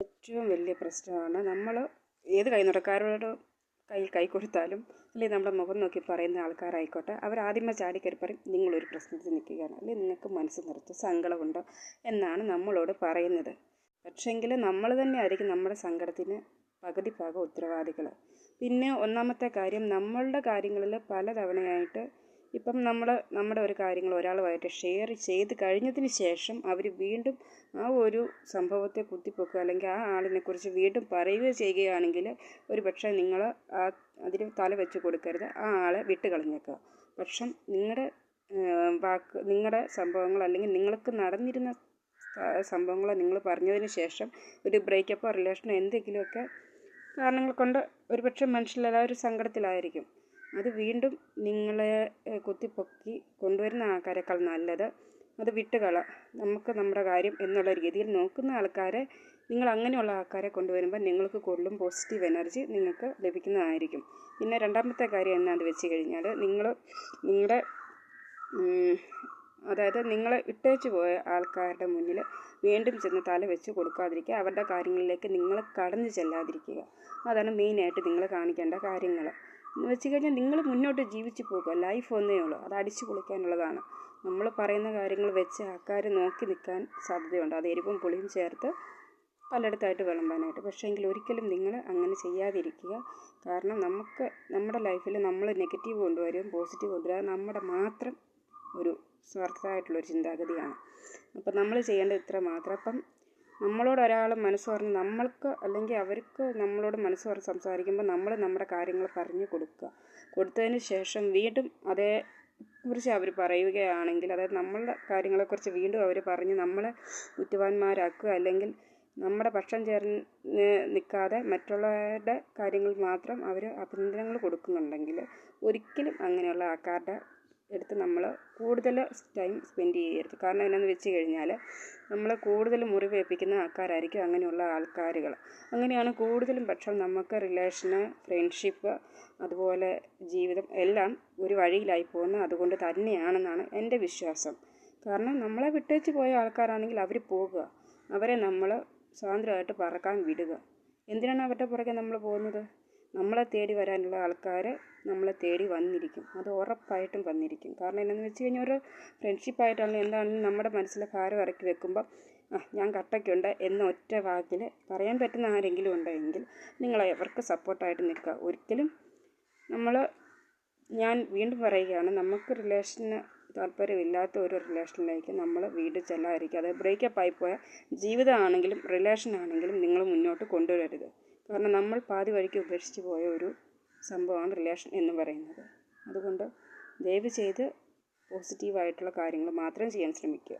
ഏറ്റവും വലിയ പ്രശ്നമാണ്. നമ്മൾ ഏത് കൈനടക്കാരോട് കയ്യിൽ കൈ കൊടുത്താലും അല്ലെങ്കിൽ നമ്മുടെ മുഖം നോക്കി പറയുന്ന ആൾക്കാരായിക്കോട്ടെ അവരാദ്യമേ ചാടിക്കയറി പറയും നിങ്ങളൊരു പ്രശ്നത്തിൽ നിൽക്കുകയാണ് അല്ലെങ്കിൽ നിങ്ങൾക്ക് മനസ്സ് നിറച്ച് സങ്കടമുണ്ടോ എന്നാണ് നമ്മളോട് പറയുന്നത്. പക്ഷേങ്കിൽ നമ്മൾ തന്നെ ആയിരിക്കും നമ്മുടെ സങ്കടത്തിന് പകുതി ഭാഗം ഉത്തരവാദികൾ പിന്നെ ഒന്നാമത്തെ കാര്യം നമ്മളുടെ കാര്യങ്ങളിൽ പല തവണയായിട്ട് ഇപ്പം നമ്മൾ നമ്മുടെ ഒരു കാര്യങ്ങൾ ഒരാളുമായിട്ട് ഷെയർ ചെയ്ത് കഴിഞ്ഞതിന് ശേഷം അവർ വീണ്ടും ആ ഒരു സംഭവത്തെ കുത്തിപ്പൊക്കുക അല്ലെങ്കിൽ ആ ആളിനെക്കുറിച്ച് വീണ്ടും പറയുകയോ ചെയ്യുകയാണെങ്കിൽ ഒരു പക്ഷേ നിങ്ങൾ ആ അതിന് തല വെച്ച് കൊടുക്കരുത് ആ ആളെ വിട്ട് കളഞ്ഞേക്കുക പക്ഷം നിങ്ങളുടെ വാക്ക് നിങ്ങളുടെ സംഭവങ്ങൾ അല്ലെങ്കിൽ നിങ്ങൾക്ക് നടന്നിരുന്ന സംഭവങ്ങൾ നിങ്ങൾ പറഞ്ഞതിന് ശേഷം ഒരു ബ്രേക്കപ്പോ റിലേഷനോ എന്തെങ്കിലുമൊക്കെ കാരണങ്ങൾ കൊണ്ട് ഒരുപക്ഷെ മനുഷ്യരെല്ലാവരും സങ്കടത്തിലായിരിക്കും. അത് വീണ്ടും നിങ്ങളെ കുത്തിപ്പൊക്കി കൊണ്ടുവരുന്ന ആൾക്കാരെക്കാൾ നല്ലത് അത് വിട്ടുകള. നമുക്ക് നമ്മുടെ കാര്യം എന്നുള്ള രീതിയിൽ നോക്കുന്ന ആൾക്കാരെ നിങ്ങൾ അങ്ങനെയുള്ള ആൾക്കാരെ കൊണ്ടുവരുമ്പോൾ നിങ്ങൾക്ക് കൂടുതലും പോസിറ്റീവ് എനർജി നിങ്ങൾക്ക് ലഭിക്കുന്നതായിരിക്കും. പിന്നെ രണ്ടാമത്തെ കാര്യം എന്നാന്ന് വെച്ച് കഴിഞ്ഞാൽ നിങ്ങൾ നിങ്ങളുടെ അതായത് നിങ്ങളെ ഇട്ടേച്ച് പോയ ആൾക്കാരുടെ മുന്നിൽ വീണ്ടും ചെന്ന് തല വെച്ച് കൊടുക്കാതിരിക്കുക. അവരുടെ കാര്യങ്ങളിലേക്ക് നിങ്ങൾ കടന്നു ചെല്ലാതിരിക്കുക. അതാണ് മെയിനായിട്ട് നിങ്ങൾ കാണിക്കേണ്ട കാര്യങ്ങൾ എന്ന് വെച്ച് കഴിഞ്ഞാൽ നിങ്ങൾ മുന്നോട്ട് ജീവിച്ചു പോകുക. ലൈഫ് ഒന്നേ ഉള്ളൂ. അത് അടിച്ചു പൊളിക്കാനുള്ളതാണ്. നമ്മൾ പറയുന്ന കാര്യങ്ങൾ വെച്ച് ആൾക്കാർ നോക്കി നിൽക്കാൻ സാധ്യതയുണ്ട്. അത് എരിവും പുളിയും ചേർത്ത് പലയിടത്തായിട്ട് വിളമ്പാനായിട്ട്. പക്ഷേ എങ്കിൽ ഒരിക്കലും നിങ്ങൾ അങ്ങനെ ചെയ്യാതിരിക്കുക. കാരണം നമുക്ക് നമ്മുടെ ലൈഫിൽ നമ്മൾ നെഗറ്റീവ് കൊണ്ടുവരും പോസിറ്റീവ് കൊണ്ടുവരിക നമ്മുടെ മാത്രം ഒരു സ്വാർത്ഥമായിട്ടുള്ളൊരു ചിന്താഗതിയാണ്. അപ്പം നമ്മൾ ചെയ്യേണ്ടത് ഇത്ര മാത്രം. അപ്പം നമ്മളോട് ഒരാൾ മനസ്സ് പറഞ്ഞ് നമ്മൾക്ക് അല്ലെങ്കിൽ അവർക്ക് നമ്മളോട് മനസ്സ് പറഞ്ഞ് സംസാരിക്കുമ്പോൾ നമ്മൾ നമ്മുടെ കാര്യങ്ങൾ പറഞ്ഞു കൊടുക്കുക. കൊടുത്തതിന് ശേഷം വീണ്ടും അതേ കുറിച്ച് അവർ പറയുകയാണെങ്കിൽ അതായത് നമ്മളുടെ കാര്യങ്ങളെക്കുറിച്ച് വീണ്ടും അവർ പറഞ്ഞ് നമ്മളെ കുറ്റവാന്മാരാക്കുക അല്ലെങ്കിൽ നമ്മുടെ പക്ഷം ചേർന്ന് നിൽക്കാതെ മറ്റുള്ളവരുടെ കാര്യങ്ങൾ മാത്രം അവർ അഭിനന്ദനങ്ങൾ കൊടുക്കുന്നുണ്ടെങ്കിൽ ഒരിക്കലും അങ്ങനെയുള്ള ആൾക്കാരുടെ എടുത്ത് നമ്മൾ കൂടുതൽ ടൈം സ്പെൻഡ് ചെയ്യരുത്. കാരണം എന്നാന്ന് വെച്ച് കഴിഞ്ഞാൽ നമ്മൾ കൂടുതൽ മുറിവേൽപ്പിക്കുന്ന ആൾക്കാരായിരിക്കും അങ്ങനെയുള്ള ആൾക്കാരുകൾ. അങ്ങനെയാണ് കൂടുതലും പക്ഷം നമുക്ക് റിലേഷന് ഫ്രണ്ട്ഷിപ്പ് അതുപോലെ ജീവിതം എല്ലാം ഒരു വഴിയിലായി പോകുന്നത്. അതുകൊണ്ട് തന്നെയാണെന്നാണ് എന്റെ വിശ്വാസം. കാരണം നമ്മളെ വിട്ടേച്ച് പോയ ആൾക്കാരാണെങ്കിൽ അവർ പോകുക. അവരെ നമ്മൾ സ്വാതന്ത്ര്യമായിട്ട് പറക്കാൻ വിടുക. എന്തിനാണ് അവരുടെ പുറകെ നമ്മൾ പോകുന്നത്? നമ്മളെ തേടി വരാനുള്ള ആൾക്കാർ നമ്മളെ തേടി വന്നിരിക്കും. അത് ഉറപ്പായിട്ടും വന്നിരിക്കും. കാരണം എന്നാന്ന് വെച്ച് കഴിഞ്ഞാൽ ഒരു ഫ്രണ്ട്ഷിപ്പായിട്ടാണ് എന്താണെങ്കിലും നമ്മുടെ മനസ്സിലെ ഭാരം ഇറക്കി വെക്കുമ്പോൾ ആ ഞാൻ കട്ടയ്ക്കുണ്ട് എന്ന ഒറ്റ വാക്കിൽ പറയാൻ പറ്റുന്ന ആരെങ്കിലും ഉണ്ടെങ്കിൽ നിങ്ങൾ അവർക്ക് സപ്പോർട്ടായിട്ട് നിൽക്കുക. ഒരിക്കലും നമ്മൾ ഞാൻ വീണ്ടും പറയുകയാണ് നമുക്ക് റിലേഷന് താല്പര്യമില്ലാത്ത ഒരു റിലേഷനിലേക്ക് നമ്മൾ വീട് ചെല്ലാതിരിക്കുക. അതായത് ബ്രേക്കപ്പ് ആയിപ്പോയ ജീവിതമാണെങ്കിലും റിലേഷനാണെങ്കിലും നിങ്ങൾ മുന്നോട്ട് കൊണ്ടുവരരുത്. കാരണം നമ്മൾ പാതി വഴിക്ക് ഉപേക്ഷിച്ച് പോയ ഒരു സംഭവമാണ് റിലേഷൻ എന്ന് പറയുന്നത്. അതുകൊണ്ട് ദയവ് ചെയ്ത് പോസിറ്റീവായിട്ടുള്ള കാര്യങ്ങൾ മാത്രം ചെയ്യാൻ ശ്രമിക്കുക.